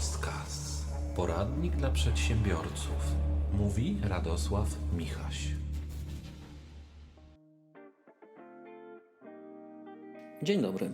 Postkaz. Poradnik dla przedsiębiorców. Mówi Radosław Michaś. Dzień dobry.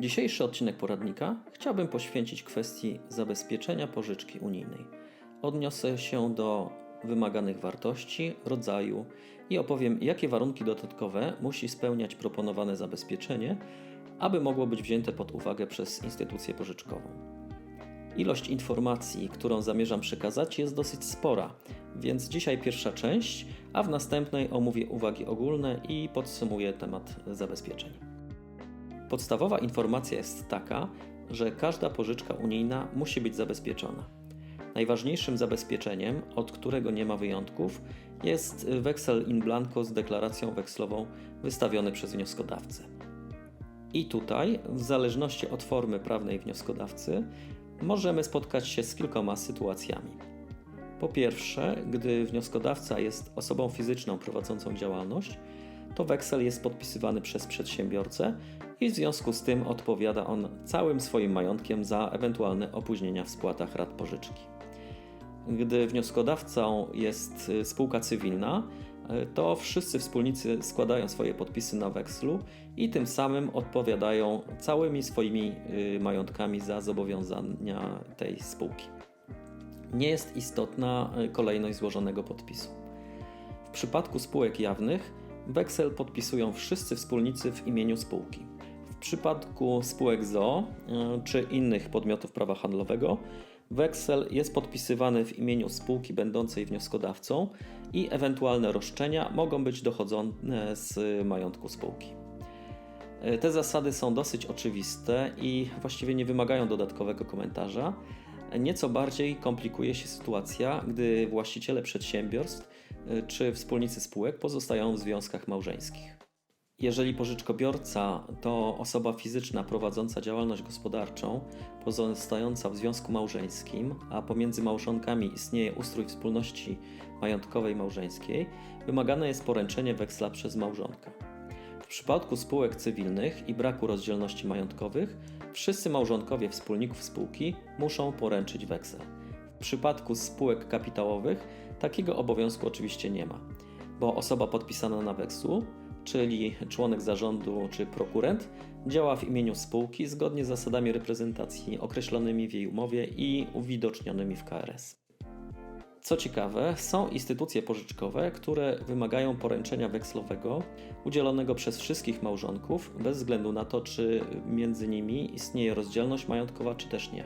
Dzisiejszy odcinek poradnika chciałbym poświęcić kwestii zabezpieczenia pożyczki unijnej. Odniosę się do wymaganych wartości, rodzaju i opowiem, jakie warunki dodatkowe musi spełniać proponowane zabezpieczenie, aby mogło być wzięte pod uwagę przez instytucję pożyczkową. Ilość informacji, którą zamierzam przekazać, jest dosyć spora, więc dzisiaj pierwsza część, a w następnej omówię uwagi ogólne i podsumuję temat zabezpieczeń. Podstawowa informacja jest taka, że każda pożyczka unijna musi być zabezpieczona. Najważniejszym zabezpieczeniem, od którego nie ma wyjątków, jest weksel in blanco z deklaracją wekslową wystawiony przez wnioskodawcę. I tutaj, w zależności od formy prawnej wnioskodawcy, możemy spotkać się z kilkoma sytuacjami. Po pierwsze, gdy wnioskodawca jest osobą fizyczną prowadzącą działalność, to weksel jest podpisywany przez przedsiębiorcę i w związku z tym odpowiada on całym swoim majątkiem za ewentualne opóźnienia w spłatach rat pożyczki. Gdy wnioskodawcą jest y, spółka cywilna, to wszyscy wspólnicy składają swoje podpisy na wekslu i tym samym odpowiadają całymi swoimi y, majątkami za zobowiązania tej spółki. Nie jest istotna kolejność złożonego podpisu. W przypadku spółek jawnych weksel podpisują wszyscy wspólnicy w imieniu spółki. W przypadku spółek ZO czy innych podmiotów prawa handlowego weksel jest podpisywany w imieniu spółki będącej wnioskodawcą i ewentualne roszczenia mogą być dochodzone z majątku spółki. Te zasady są dosyć oczywiste i właściwie nie wymagają dodatkowego komentarza. Nieco bardziej komplikuje się sytuacja, gdy właściciele przedsiębiorstw czy wspólnicy spółek pozostają w związkach małżeńskich. Jeżeli pożyczkobiorca to osoba fizyczna prowadząca działalność gospodarczą, pozostająca w związku małżeńskim, a pomiędzy małżonkami istnieje ustrój wspólności majątkowej małżeńskiej, wymagane jest poręczenie weksla przez małżonka. W przypadku spółek cywilnych i braku rozdzielności majątkowych, wszyscy małżonkowie wspólników spółki muszą poręczyć weksel. W przypadku spółek kapitałowych takiego obowiązku oczywiście nie ma, bo osoba podpisana na wekslu czyli członek zarządu czy prokurent, działa w imieniu spółki zgodnie z zasadami reprezentacji określonymi w jej umowie i uwidocznionymi w KRS. Co ciekawe, są instytucje pożyczkowe, które wymagają poręczenia wekslowego udzielonego przez wszystkich małżonków, bez względu na to, czy między nimi istnieje rozdzielność majątkowa, czy też nie.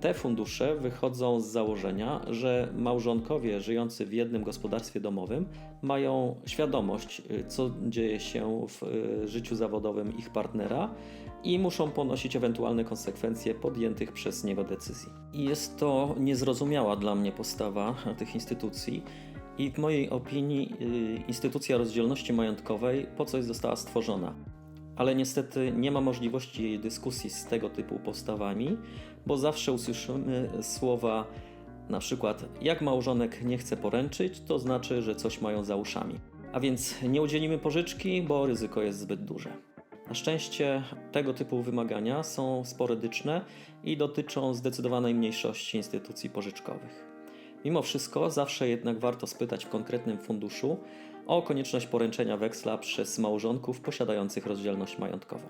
Te fundusze wychodzą z założenia, że małżonkowie żyjący w jednym gospodarstwie domowym mają świadomość, y, co dzieje się w y, życiu zawodowym ich partnera i muszą ponosić ewentualne konsekwencje podjętych przez niego decyzji. Jest to niezrozumiała dla mnie postawa tych instytucji. I w mojej opinii y, instytucja rozdzielności majątkowej po coś została stworzona ale niestety nie ma możliwości dyskusji z tego typu postawami, bo zawsze usłyszymy słowa na przykład jak małżonek nie chce poręczyć, to znaczy, że coś mają za uszami. A więc nie udzielimy pożyczki, bo ryzyko jest zbyt duże. Na szczęście tego typu wymagania są sporadyczne i dotyczą zdecydowanej mniejszości instytucji pożyczkowych. Mimo wszystko, zawsze jednak warto spytać w konkretnym funduszu o konieczność poręczenia weksla przez małżonków posiadających rozdzielność majątkową.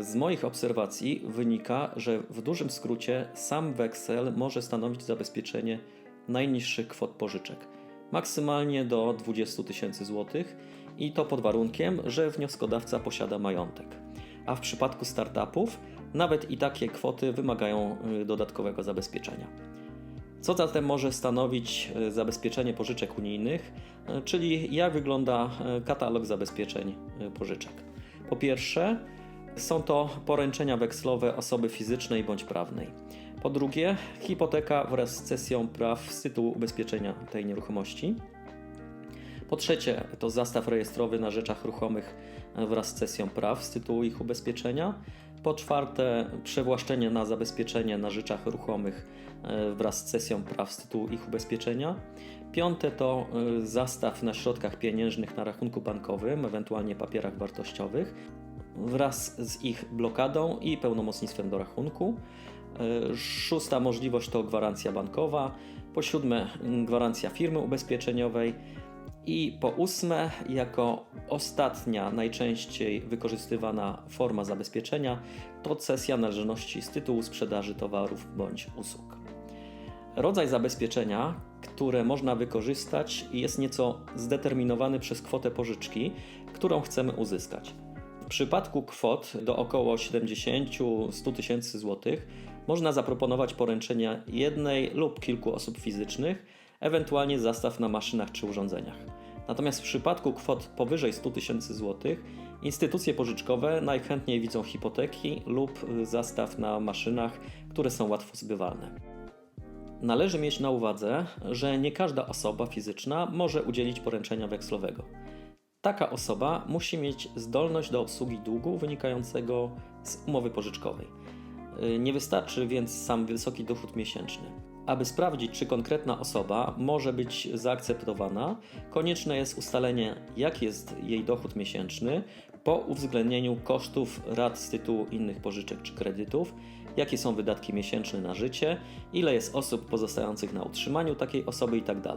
Z moich obserwacji wynika, że w dużym skrócie sam weksel może stanowić zabezpieczenie najniższych kwot pożyczek, maksymalnie do 20 tysięcy złotych i to pod warunkiem, że wnioskodawca posiada majątek. A w przypadku startupów nawet i takie kwoty wymagają y, dodatkowego zabezpieczenia. Co zatem może stanowić e, zabezpieczenie pożyczek unijnych, e, czyli jak wygląda e, katalog zabezpieczeń pożyczek? Po pierwsze, są to poręczenia wekslowe osoby fizycznej bądź prawnej. Po drugie, hipoteka wraz z cesją praw z tytułu ubezpieczenia tej nieruchomości. Po trzecie, to zastaw rejestrowy na rzeczach ruchomych wraz z cesją praw z tytułu ich ubezpieczenia. Po czwarte, przewłaszczenie na zabezpieczenie na rzeczach ruchomych e, wraz z cesją praw z tytułu ich ubezpieczenia. Piąte to e, zastaw na środkach pieniężnych na rachunku bankowym, ewentualnie papierach wartościowych, wraz z ich blokadą i pełnomocnictwem do rachunku. E, Szósta możliwość to gwarancja bankowa. Po siódme, gwarancja firmy ubezpieczeniowej. I po ósme, jako ostatnia, najczęściej wykorzystywana forma zabezpieczenia, to cesja należności z tytułu sprzedaży towarów bądź usług. Rodzaj zabezpieczenia, które można wykorzystać, jest nieco zdeterminowany przez kwotę pożyczki, którą chcemy uzyskać. W przypadku kwot do około 70-100 tysięcy złotych można zaproponować poręczenie jednej lub kilku osób fizycznych, ewentualnie zastaw na maszynach czy urządzeniach. Natomiast w przypadku kwot powyżej 100 tysięcy złotych instytucje pożyczkowe najchętniej widzą hipoteki lub y, zastaw na maszynach, które są łatwo zbywalne. Należy mieć na uwadze, że nie każda osoba fizyczna może udzielić poręczenia wekslowego. Taka osoba musi mieć zdolność do obsługi długu wynikającego z umowy pożyczkowej. Y, Nie wystarczy więc sam wysoki dochód miesięczny. Aby sprawdzić, czy konkretna osoba może być zaakceptowana, konieczne jest ustalenie, jaki jest jej dochód miesięczny po uwzględnieniu kosztów rat z tytułu innych pożyczek czy kredytów, jakie są wydatki miesięczne na życie, ile jest osób pozostających na utrzymaniu takiej osoby itd.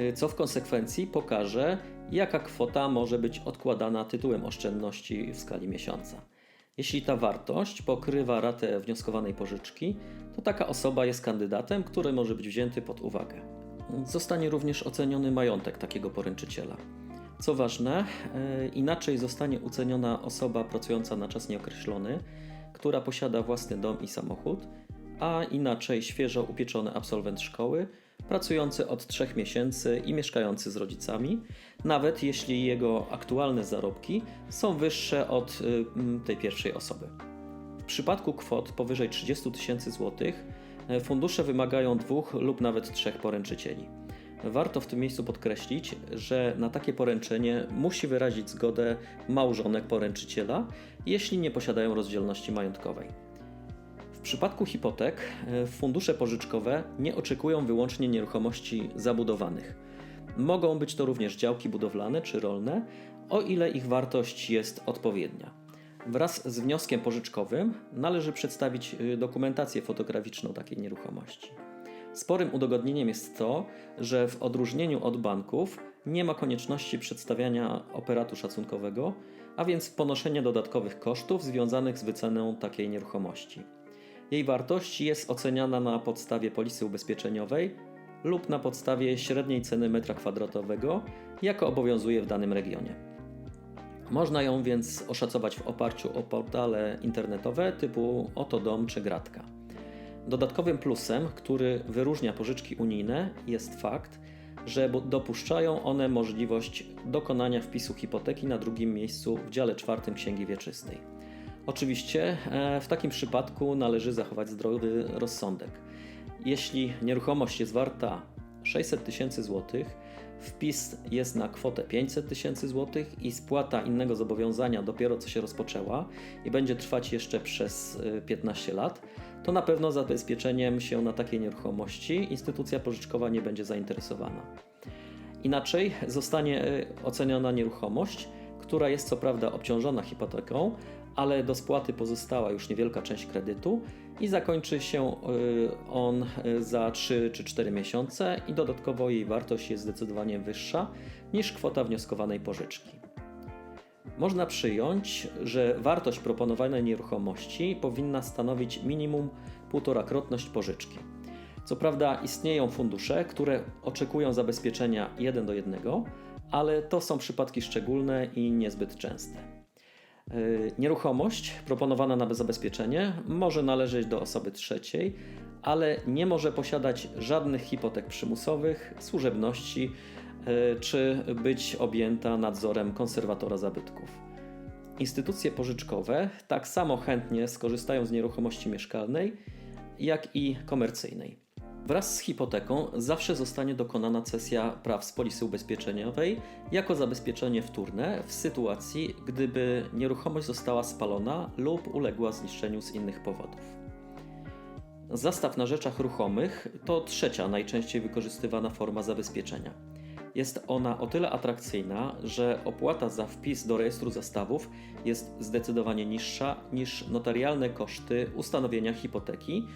Y, Co w konsekwencji pokaże, jaka kwota może być odkładana tytułem oszczędności w skali miesiąca. Jeśli ta wartość pokrywa ratę wnioskowanej pożyczki, to taka osoba jest kandydatem, który może być wzięty pod uwagę. Zostanie również oceniony majątek takiego poręczyciela. Co ważne, e, inaczej zostanie oceniona osoba pracująca na czas nieokreślony, która posiada własny dom i samochód, a inaczej świeżo upieczony absolwent szkoły, pracujący od 3 miesięcy i mieszkający z rodzicami, nawet jeśli jego aktualne zarobki są wyższe od y, tej pierwszej osoby. W przypadku kwot powyżej 30 tysięcy złotych e, fundusze wymagają dwóch lub nawet trzech poręczycieli. Warto w tym miejscu podkreślić, że na takie poręczenie musi wyrazić zgodę małżonek poręczyciela, jeśli nie posiadają rozdzielności majątkowej. W przypadku hipotek e, fundusze pożyczkowe nie oczekują wyłącznie nieruchomości zabudowanych. Mogą być to również działki budowlane czy rolne, o ile ich wartość jest odpowiednia. Wraz z wnioskiem pożyczkowym należy przedstawić y, dokumentację fotograficzną takiej nieruchomości. Sporym udogodnieniem jest to, że w odróżnieniu od banków nie ma konieczności przedstawiania operatu szacunkowego, a więc ponoszenia dodatkowych kosztów związanych z wyceną takiej nieruchomości. Jej wartość jest oceniana na podstawie polisy ubezpieczeniowej lub na podstawie średniej ceny metra kwadratowego, jaka obowiązuje w danym regionie. Można ją więc oszacować w oparciu o portale internetowe typu Otodom czy Gratka. Dodatkowym plusem, który wyróżnia pożyczki unijne, jest fakt, że dopuszczają one możliwość dokonania wpisu hipoteki na drugim miejscu w dziale czwartym Księgi Wieczystej. Oczywiście e, w takim przypadku należy zachować zdrowy rozsądek. Jeśli nieruchomość jest warta 600 tysięcy złotych, wpis jest na kwotę 500 tysięcy złotych i spłata innego zobowiązania dopiero co się rozpoczęła i będzie trwać jeszcze przez y, 15 lat, to na pewno zabezpieczeniem się na takiej nieruchomości instytucja pożyczkowa nie będzie zainteresowana. Inaczej zostanie y, oceniona nieruchomość, która jest co prawda obciążona hipoteką, ale do spłaty pozostała już niewielka część kredytu i zakończy się y, on y, za 3 czy 4 miesiące i dodatkowo jej wartość jest zdecydowanie wyższa niż kwota wnioskowanej pożyczki. Można przyjąć, że wartość proponowanej nieruchomości powinna stanowić minimum półtorakrotność pożyczki. Co prawda istnieją fundusze, które oczekują zabezpieczenia 1 do 1, ale to są przypadki szczególne i niezbyt częste. Yy, Nieruchomość proponowana na zabezpieczenie może należeć do osoby trzeciej, ale nie może posiadać żadnych hipotek przymusowych, służebności yy, czy być objęta nadzorem konserwatora zabytków. Instytucje pożyczkowe tak samo chętnie skorzystają z nieruchomości mieszkalnej, jak i komercyjnej. Wraz z hipoteką zawsze zostanie dokonana cesja praw z polisy ubezpieczeniowej jako zabezpieczenie wtórne w sytuacji, gdyby nieruchomość została spalona lub uległa zniszczeniu z innych powodów. Zastaw na rzeczach ruchomych to trzecia najczęściej wykorzystywana forma zabezpieczenia. Jest ona o tyle atrakcyjna, że opłata za wpis do rejestru zastawów jest zdecydowanie niższa niż notarialne koszty ustanowienia hipoteki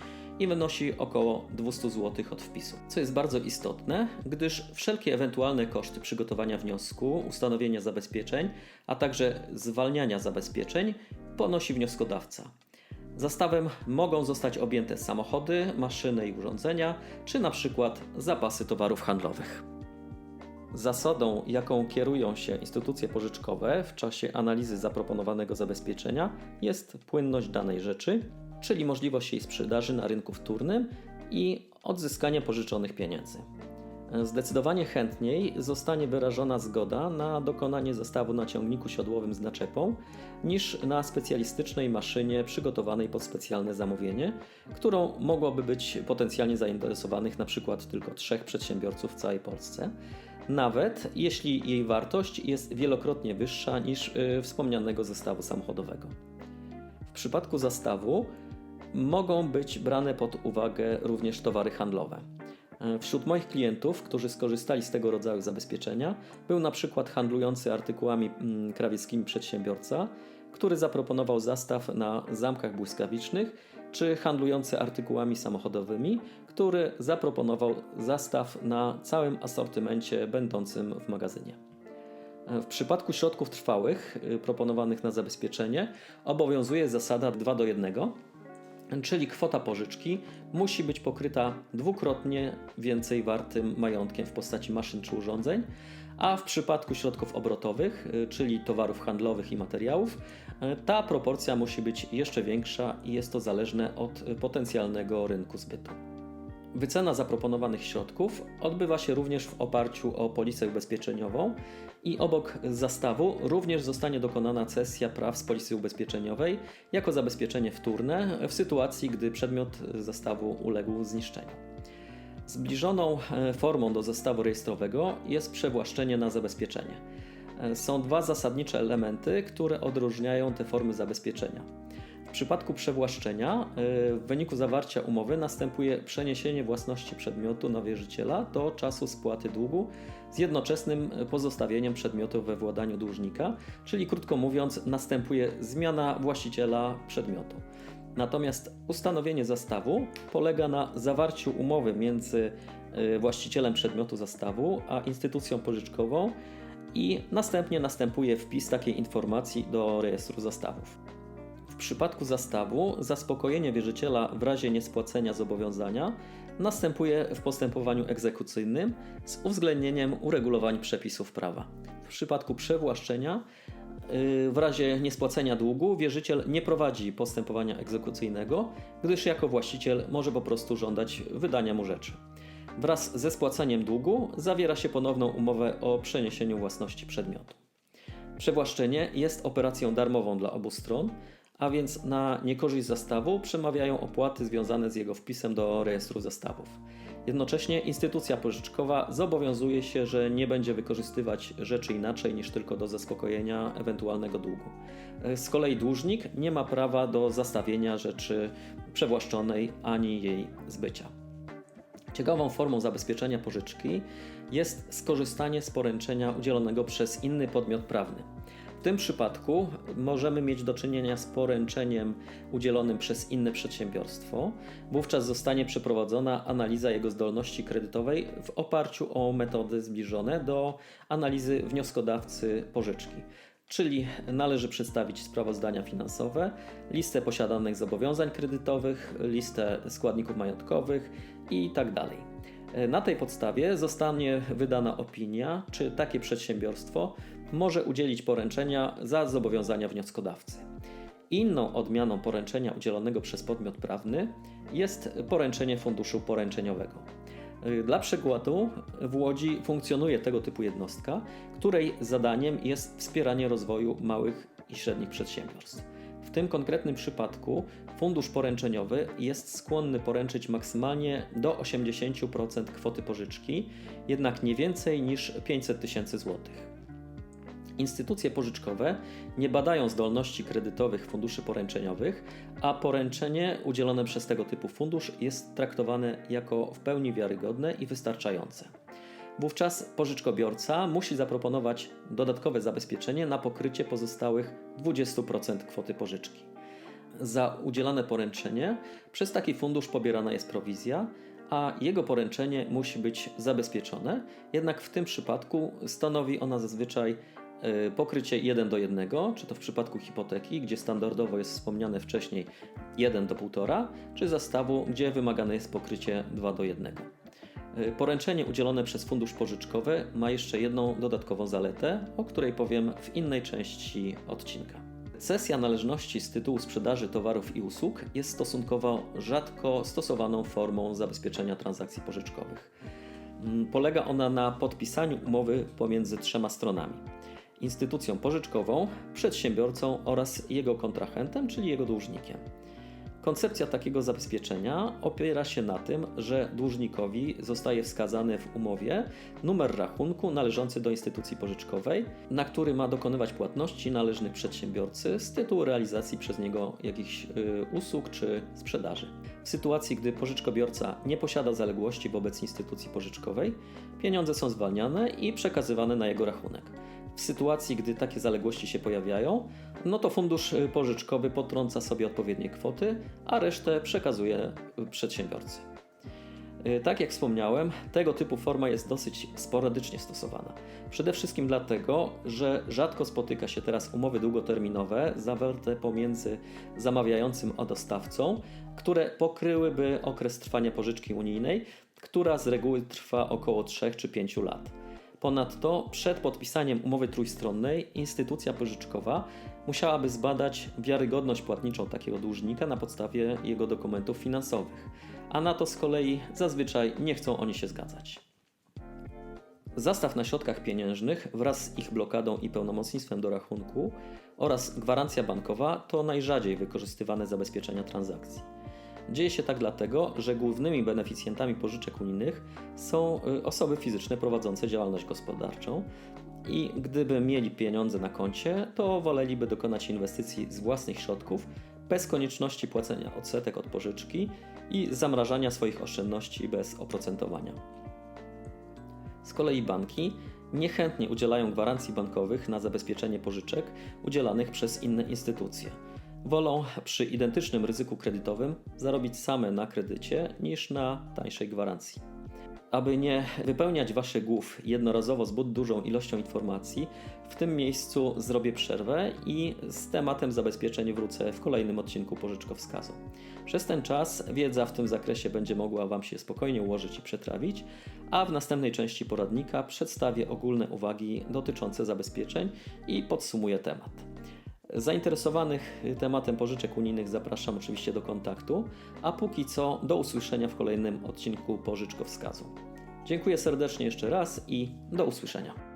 i wynosi około 200 zł od wpisu. Co jest bardzo istotne, gdyż wszelkie ewentualne koszty przygotowania wniosku, ustanowienia zabezpieczeń, a także zwalniania zabezpieczeń ponosi wnioskodawca. Zastawem mogą zostać objęte samochody, maszyny i urządzenia, czy na przykład zapasy towarów handlowych. Zasadą, jaką kierują się instytucje pożyczkowe w czasie analizy zaproponowanego zabezpieczenia, jest płynność danej rzeczy, czyli możliwość jej sprzedaży na rynku wtórnym i odzyskania pożyczonych pieniędzy. Zdecydowanie chętniej zostanie wyrażona zgoda na dokonanie zestawu na ciągniku siodłowym z naczepą niż na specjalistycznej maszynie przygotowanej pod specjalne zamówienie, którą mogłoby być potencjalnie zainteresowanych przykład tylko trzech przedsiębiorców w całej Polsce, nawet jeśli jej wartość jest wielokrotnie wyższa niż y, wspomnianego zestawu samochodowego. W przypadku zastawu mogą być brane pod uwagę również towary handlowe. E, Wśród moich klientów, którzy skorzystali z tego rodzaju zabezpieczenia, był na przykład handlujący artykułami mm, krawieckimi przedsiębiorca, który zaproponował zastaw na zamkach błyskawicznych, czy handlujący artykułami samochodowymi, który zaproponował zastaw na całym asortymencie będącym w magazynie. W przypadku środków trwałych y, proponowanych na zabezpieczenie obowiązuje zasada 2 do 1, czyli kwota pożyczki musi być pokryta dwukrotnie więcej wartym majątkiem w postaci maszyn czy urządzeń, a w przypadku środków obrotowych, y, czyli towarów handlowych i materiałów, y, ta proporcja musi być jeszcze większa i jest to zależne od y, potencjalnego rynku zbytu. Wycena zaproponowanych środków odbywa się również w oparciu o polisę ubezpieczeniową i obok zastawu również zostanie dokonana cesja praw z polisy ubezpieczeniowej jako zabezpieczenie wtórne w sytuacji, gdy przedmiot zastawu uległ zniszczeniu. Zbliżoną e, formą do zestawu rejestrowego jest przewłaszczenie na zabezpieczenie. E, Są dwa zasadnicze elementy, które odróżniają te formy zabezpieczenia. W przypadku przewłaszczenia, y, w wyniku zawarcia umowy następuje przeniesienie własności przedmiotu na wierzyciela do czasu spłaty długu z jednoczesnym pozostawieniem przedmiotu we władaniu dłużnika, czyli krótko mówiąc, następuje zmiana właściciela przedmiotu. Natomiast ustanowienie zastawu polega na zawarciu umowy między y, właścicielem przedmiotu zastawu a instytucją pożyczkową i następnie następuje wpis takiej informacji do rejestru zastawów. Przypadku zastawu zaspokojenie wierzyciela w razie niespłacenia zobowiązania następuje w postępowaniu egzekucyjnym z uwzględnieniem uregulowań przepisów prawa. W przypadku przewłaszczenia yy, w razie niespłacenia długu wierzyciel nie prowadzi postępowania egzekucyjnego, gdyż jako właściciel może po prostu żądać wydania mu rzeczy. Wraz ze spłaceniem długu zawiera się ponowną umowę o przeniesieniu własności przedmiotu. Przewłaszczenie jest operacją darmową dla obu stron, a więc na niekorzyść zastawu przemawiają opłaty związane z jego wpisem do rejestru zastawów. Jednocześnie instytucja pożyczkowa zobowiązuje się, że nie będzie wykorzystywać rzeczy inaczej niż tylko do zaspokojenia ewentualnego długu. Z kolei dłużnik nie ma prawa do zastawienia rzeczy przewłaszczonej ani jej zbycia. Ciekawą formą zabezpieczenia pożyczki jest skorzystanie z poręczenia udzielonego przez inny podmiot prawny. W tym przypadku możemy mieć do czynienia z poręczeniem udzielonym przez inne przedsiębiorstwo. Wówczas zostanie przeprowadzona analiza jego zdolności kredytowej w oparciu o metody zbliżone do analizy wnioskodawcy pożyczki. Czyli należy przedstawić sprawozdania finansowe, listę posiadanych zobowiązań kredytowych, listę składników majątkowych itd. Na tej podstawie zostanie wydana opinia, czy takie przedsiębiorstwo może udzielić poręczenia za zobowiązania wnioskodawcy. Inną odmianą poręczenia udzielonego przez podmiot prawny jest poręczenie funduszu poręczeniowego. Dla przykładu, w Łodzi funkcjonuje tego typu jednostka, której zadaniem jest wspieranie rozwoju małych i średnich przedsiębiorstw. W tym konkretnym przypadku fundusz poręczeniowy jest skłonny poręczyć maksymalnie do 80% kwoty pożyczki, jednak nie więcej niż 500 tysięcy złotych. Instytucje pożyczkowe nie badają zdolności kredytowych funduszy poręczeniowych, a poręczenie udzielone przez tego typu fundusz jest traktowane jako w pełni wiarygodne i wystarczające. Wówczas pożyczkobiorca musi zaproponować dodatkowe zabezpieczenie na pokrycie pozostałych 20% kwoty pożyczki. Za udzielane poręczenie przez taki fundusz pobierana jest prowizja, a jego poręczenie musi być zabezpieczone, jednak w tym przypadku stanowi ona zazwyczaj pokrycie 1 do 1, czy to w przypadku hipoteki, gdzie standardowo jest wspomniane wcześniej 1 do 1,5, czy zastawu, gdzie wymagane jest pokrycie 2 do 1. E, Poręczenie udzielone przez fundusz pożyczkowy ma jeszcze jedną dodatkową zaletę, o której powiem w innej części odcinka. Cesja należności z tytułu sprzedaży towarów i usług jest stosunkowo rzadko stosowaną formą zabezpieczenia transakcji pożyczkowych. Mm, Polega ona na podpisaniu umowy pomiędzy trzema stronami: instytucją pożyczkową, przedsiębiorcą oraz jego kontrahentem, czyli jego dłużnikiem. Koncepcja takiego zabezpieczenia opiera się na tym, że dłużnikowi zostaje wskazany w umowie numer rachunku należący do instytucji pożyczkowej, na który ma dokonywać płatności należnych przedsiębiorcy z tytułu realizacji przez niego jakichś y, usług czy sprzedaży. W sytuacji, gdy pożyczkobiorca nie posiada zaległości wobec instytucji pożyczkowej, pieniądze są zwalniane i przekazywane na jego rachunek. W sytuacji, gdy takie zaległości się pojawiają, no to fundusz y, pożyczkowy potrąca sobie odpowiednie kwoty, a resztę przekazuje y, przedsiębiorcy. Y, Tak jak wspomniałem, tego typu forma jest dosyć sporadycznie stosowana. Przede wszystkim dlatego, że rzadko spotyka się teraz umowy długoterminowe zawarte pomiędzy zamawiającym a dostawcą, które pokryłyby okres trwania pożyczki unijnej, która z reguły trwa około 3 czy 5 lat. Ponadto przed podpisaniem umowy trójstronnej instytucja pożyczkowa musiałaby zbadać wiarygodność płatniczą takiego dłużnika na podstawie jego dokumentów finansowych, a na to z kolei zazwyczaj nie chcą oni się zgadzać. Zastaw na środkach pieniężnych wraz z ich blokadą i pełnomocnictwem do rachunku oraz gwarancja bankowa to najrzadziej wykorzystywane zabezpieczenia transakcji. Dzieje się tak dlatego, że głównymi beneficjentami pożyczek unijnych są y, osoby fizyczne prowadzące działalność gospodarczą i gdyby mieli pieniądze na koncie, to woleliby dokonać inwestycji z własnych środków bez konieczności płacenia odsetek od pożyczki i zamrażania swoich oszczędności bez oprocentowania. Z kolei banki niechętnie udzielają gwarancji bankowych na zabezpieczenie pożyczek udzielanych przez inne instytucje. Wolą przy identycznym ryzyku kredytowym zarobić same na kredycie niż na tańszej gwarancji. Aby nie wypełniać Waszych głów jednorazowo zbyt dużą ilością informacji, w tym miejscu zrobię przerwę i z tematem zabezpieczeń wrócę w kolejnym odcinku pożyczkowskazu. Przez ten czas wiedza w tym zakresie będzie mogła Wam się spokojnie ułożyć i przetrawić, a w następnej części poradnika przedstawię ogólne uwagi dotyczące zabezpieczeń i podsumuję temat. Zainteresowanych tematem pożyczek unijnych zapraszam oczywiście do kontaktu, a póki co do usłyszenia w kolejnym odcinku pożyczkowskazu. Dziękuję serdecznie jeszcze raz i do usłyszenia.